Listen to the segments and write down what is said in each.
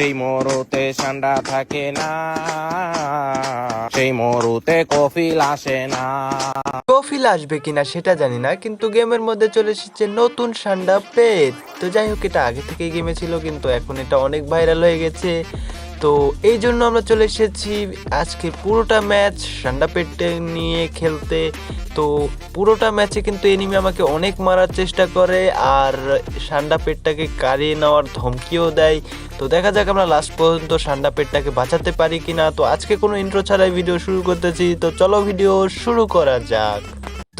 সেই মরুতে ঠান্ডা থাকে না, সেই মরুতে কফিল আসে না। কফিল আসবে কিনা সেটা জানি না, কিন্তু গেমের মধ্যে চলে এসেছে নতুন সান্ডা পেট। তো যাই হোক, এটা আগে থেকেই গেমে ছিল, কিন্তু এখন এটা অনেক ভাইরাল হয়ে গেছে। তো এই জন্য আমরা চলে এসেছি আজকে পুরোটা ম্যাচ সান্ডা পেটে নিয়ে খেলতে। তো পুরোটা ম্যাচে কিন্তু এনিমি আমাকে অনেক মারার চেষ্টা করে আর সান্ডা পেটটাকে কাড়িয়ে নেওয়ার ধমকিও দেয়। তো দেখা যাক আমরা লাস্ট পর্যন্ত সান্ডা পেটটাকে বাঁচাতে পারি কিনা। তো আজকে কোনো ইন্ট্রো ছাড়াই ভিডিও শুরু করতেছি। তো চলো ভিডিও শুরু করা যাক।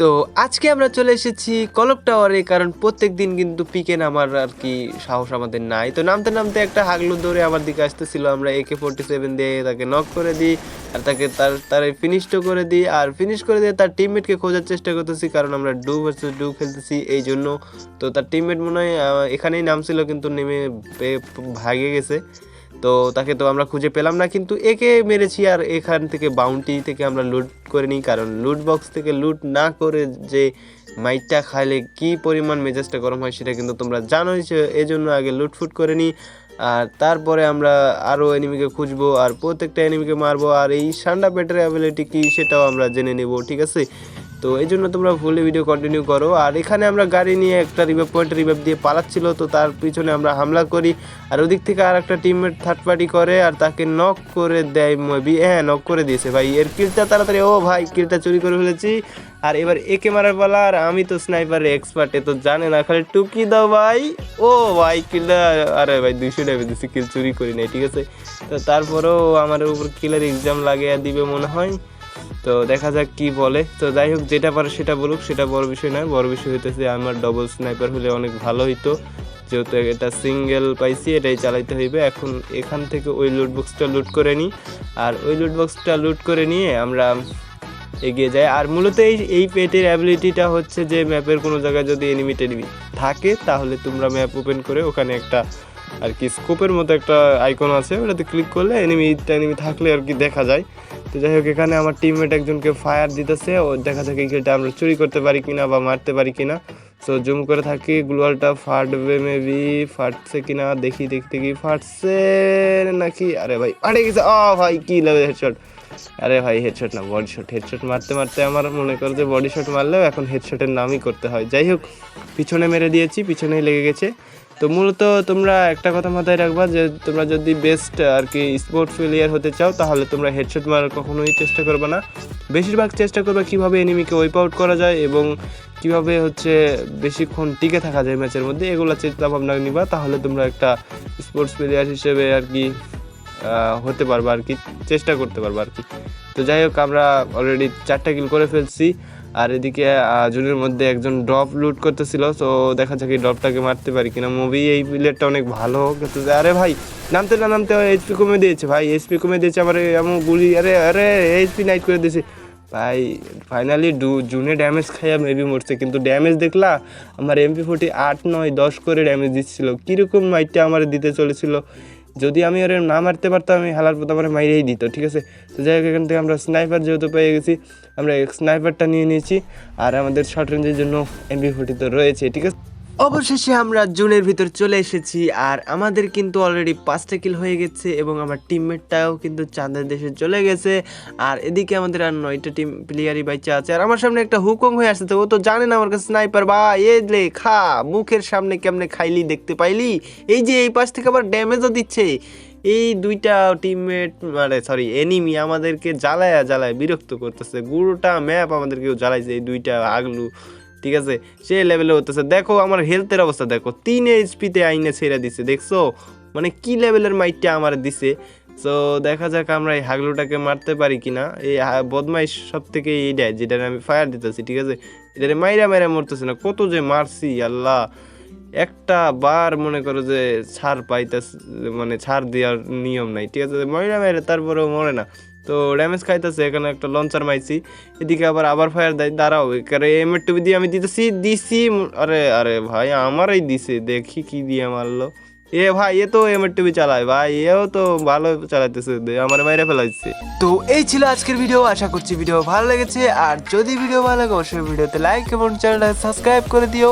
তো আজকে আমরা চলে এসেছি কলক টাওয়ারে, কারণ প্রত্যেক দিন কিন্তু পিকে নামার আর কি সাহস আমাদের নাই। তো নামতে নামতে একটা হাগলু দৌড়ে আমার দিকে আসতেছিল, আমরা একে ফোর্টি সেভেন দিয়ে তাকে নক করে দিই, আর তাকে তার তার ফিনিশও করে দিই, আর ফিনিশ করে দিয়ে তার টিমমেটকে খোঁজার চেষ্টা করতেছি, কারণ আমরা ডু ভার্সেস ডু খেলতেছি এই জন্য। তো তার টিমমেট মনে হয় এখানেই নামছিল, কিন্তু নেমে ভাগে গেছে। তো তাকে তো আমরা খুঁজে পেলাম না, কিন্তু একে মেরেছি আর এখান থেকে বাউন্টি থেকে আমরা লুট করে নিই, কারণ লুট বক্স থেকে লুট না করে যে মাইটটা খাইলে কি পরিমাণ মেজাজটা গরম হয় সেটা কিন্তু তোমরা জানোই এই জন্য আগে লুটফুট করে নিই। আর তারপরে আমরা আরও এনিমিকে খুঁজবো আর প্রত্যেকটা এনিমিকে মারবো, আর এই সান্ডা পেটের অ্যাবিলিটি কি সেটাও আমরা জেনে নেব, ঠিক আছে? তো এই জন্য তোমরা ফুলি ভিডিও কন্টিনিউ করো। আর এখানে আমরা গাড়ি নিয়ে একটা রিভাইভ পয়েন্ট রিভাইভ দিয়ে পালাচ্ছিল, তো তার পিছনে আমরা হামলা করি। আর ওদিক থেকে আর একটা টিমমেট থার্ড পার্টি করে আর তাকে নক করে দেয় মেবি হ্যাঁ নক করে দিয়েছে ভাই। এর কিলটা তাড়াতাড়ি, ও ভাই কিলটা চুরি করে ফেলেছি। আর এবার একে মারার পালা, আর আমি তো স্নাইপার এক্সপার্ট এ তো জানে না, খালি টুকি দাও ভাই। ও ভাই কিলটা আরে ভাই, দুইশো টাকা দিচ্ছি কিল চুরি করি নাই, ঠিক আছে? তো তারপরেও আমার উপর কিলের এক্সাম লাগিয়ে দিবে মনে হয়। তো দেখা যাক কি বলে। তো যাই হোক, যেটা পারে সেটা বলুক, সেটা বড় বিষয় নয় বড় বিষয় হইতেছে আমার ডবল স্নাইপার হলে অনেক ভালো হইতো। যেহেতু এটা সিঙ্গেল পাইছি, এটাই চালাইতে হইবে। এখন এখান থেকে ওই লুট বক্সটা লুট করে নিই। আর ওই লুট বক্সটা লুট করে নিয়ে আমরা এগিয়ে যাই। আর মূলত এই এই পেটের অ্যাবিলিটিটা হচ্ছে যে ম্যাপের কোনো জায়গায় যদি এনিমি টেনিমি থাকে, তাহলে তোমরা ম্যাপ ওপেন করে ওখানে একটা আর কি স্কোপের মতো একটা আইকন আছে। ওটাতে ক্লিক করলে এনিমি এনিমি থাকলে আর কি দেখা যায়। তো যাই হোক, এখানে আমার টিমমেট একজনকে ফায়ার দিতেছে। ও দেখা এই কিলটা আমরা চুরি করতে পারি কিনা বা মারতে পারি কিনা। সো জুম করে থাকি গ্লোয়ালটা ফাটবে মেবি ফাটছে কিনা, দেখি, দেখতে কি ফাটছে নাকি? আরে ভাই ফাটে গেছে ও ভাই, কি লাগে হেডশট আরে ভাই হেডশট না বডি শট হেডশট মারতে মারতে আমার মনে করো যে বডি শট মারলেও এখন হেডশটের নামই করতে হয়। যাই হোক, পিছনে মেরে দিয়েছি, পিছনেই লেগে গেছে। তো মূলত তোমরা একটা কথা মাথায় রাখবা যে তোমরা যদি বেস্ট আর কি স্পোর্ট প্লেয়ার হতে চাও, তাহলে তোমরা হেডশট মারার কখনোই চেষ্টা করবে না। বেশিরভাগ চেষ্টা করবে কীভাবে এনিমিকে ওয়াইপ আউট করা যায় এবং কীভাবে হচ্ছে বেশিক্ষণ টিকে থাকা যায় ম্যাচের মধ্যে, এগুলো চিন্তা ভাবনা নিবা, তাহলে তোমরা একটা স্পোর্টস প্লেয়ার হিসেবে আর কি হতে পারবে আর কি চেষ্টা করতে পারবে আর কি তো যাই হোক, আমরা অলরেডি চারটা কিল করে ফেলছি। আর এদিকে জুনের মধ্যে একজন ড্রপ লুট করতেছিল, তো দেখা যাক এই ড্রপটাকে মারতে পারি কিনা। মুভি এই প্লেয়ারটা অনেক ভালো, কিন্তু আরে ভাই, নামতে না নামতে এইচপি কমে দিয়েছে, ভাই। এইচপি কমে দিয়েছে, আমার এমন গুলি, আরে আরে এইচপি নাইট করে দিয়েছে। ভাই ফাইনালি ডু জুনে ড্যামেজ খাইয়া মেবি মরছে, কিন্তু ড্যামেজ দেখলা, আমার এমপি ফোর্টি আট নয়, দশ করে ড্যামেজ দিচ্ছিল। কীরকম মাইটটা আমার দিতে চলেছিল? যদি আমি ওর না মারতে পারতাম, আমি হালার পথ আমার মাইরেই দিত, ঠিক আছে? তো যাই হোক, এখান থেকে আমরা স্নাইপার যেহেতু পেয়ে গেছি, আমরা স্নাইপারটা নিয়ে নিয়েছি, আর আমাদের শর্ট রেঞ্জের জন্য এমবি ফোর্টি তো রয়েছে, ঠিক আছে? অবশেষে আমরা জুনের ভিতর চলে এসেছি, আর আমাদের কিন্তু অলরেডি পাঁচটা কিল হয়ে গেছে এবং আমার টিমমেটটাও কিন্তু চাঁদের দেশে চলে গেছে, আর এদিকে আমাদের আর নয়টা টিম প্লেয়ারই বাইচা আছে, আর আমার সামনে একটা হুকং হয়ে আসছে তো ও তো জানে না আমার কাছে স্নাইপার বা এ লে, খা, মুখের সামনে কেমনে খাইলি, দেখতে পাইলি? এই যে এই পাশ থেকে আবার ড্যামেজও দিচ্ছে। এই দুইটা টিমমেট মানে সরি এনিমি আমাদেরকে জ্বালায়া জ্বালায় বিরক্ত করতেছে, গুরুটা ম্যাপ আমাদেরকেও জ্বালাইছে এই দুইটা আগলু। ঠিক আছে? সে লেভেলে হতেছে দেখো আমার হেলথের অবস্থা, দেখো। তিন এইচপিতে আইনে ছেড়ে দিছে, দেখছ? মানে কি লেভেলের মাইটটা আমার দিছে? তো দেখা যাক আমরা এই হাগলুটাকে মারতে পারি কি না এই বদমাইশ সব থেকে এইটাই যেটা আমি ফায়ার দিতেছি, ঠিক আছে? এটা মাইরা মাইরা মরতেছে না। কত যে মারছি, আল্লাহ! একটা বার মনে করো যে ছাড় পাইতেছ মানে ছাড় দেওয়ার নিয়ম নাই, ঠিক আছে? মাইরা মাইরা তারপরেও মরে না। তো ড্যামেজ খাইতেছে, এখানে একটা লঞ্চার মাইছি, এদিকে আবার আবার ফায়ার দেয়, দাঁড়াও, এখানে এম এর দিয়ে আমি দিতেছি, দিছি, আরে আরে ভাই, আমারই দিছে, দেখি কি দিয়ে মারলো। এ ভাই, এ তো এম এর টুবি চালায়, ভাই, এও তো ভালো চালাইতেছে আমার বাইরে ফেলাইছে। তো এই ছিল আজকের ভিডিও, আশা করছি ভিডিও ভালো লেগেছে, আর যদি ভিডিও ভালো লাগে, অবশ্যই ভিডিওতে লাইক এবং চ্যানেলটা সাবস্ক্রাইব করে দিও।